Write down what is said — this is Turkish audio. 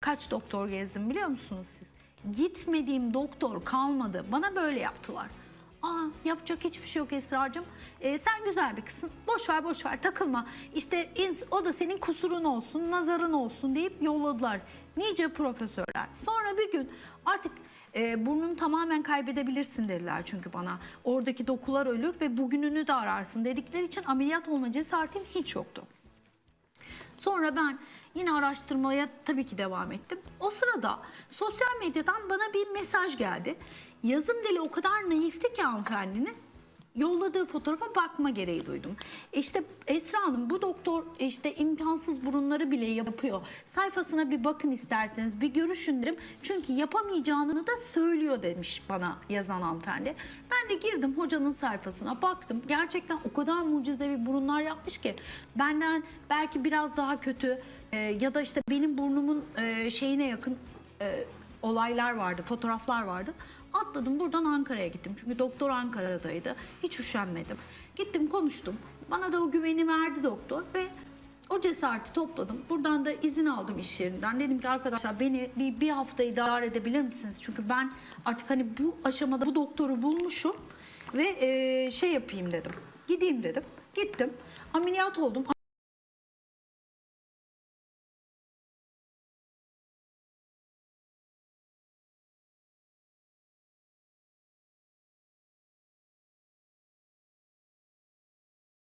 Kaç doktor gezdim biliyor musunuz siz? Gitmediğim doktor kalmadı. Bana böyle yaptılar. Aa yapacak hiçbir şey yok Esra'cığım. Ee, sen güzel bir kızsın. Boş ver boş ver takılma. İşte o da senin kusurun olsun, nazarın olsun deyip yolladılar. Nice profesörler. Sonra bir gün artık e, burnunu tamamen kaybedebilirsin dediler çünkü bana. Oradaki dokular ölür ve bugününü de ararsın dedikleri için ameliyat olma cesaretim hiç yoktu. Sonra ben yine araştırmaya tabii ki devam ettim. O sırada sosyal medyadan bana bir mesaj geldi. Yazım dili o kadar naifti ki hanımefendinin yolladığı fotoğrafa bakma gereği duydum. İşte Esra Hanım bu doktor işte imkansız burunları bile yapıyor. Sayfasına bir bakın isterseniz bir görüşün derim. Çünkü yapamayacağını da söylüyor demiş bana yazan hanımefendi. Ben de girdim hocanın sayfasına baktım. Gerçekten o kadar mucizevi burunlar yapmış ki benden belki biraz daha kötü e, ya da işte benim burnumun e, şeyine yakın e, olaylar vardı, fotoğraflar vardı. Atladım buradan Ankara'ya gittim. Çünkü doktor Ankara'daydı. Hiç üşenmedim. Gittim konuştum. Bana da o güveni verdi doktor ve o cesareti topladım. Buradan da izin aldım iş yerinden. Dedim ki arkadaşlar beni bir, bir hafta idare edebilir misiniz? Çünkü ben artık hani bu aşamada bu doktoru bulmuşum ve e, şey yapayım dedim. Gideyim dedim. Gittim. Ameliyat oldum.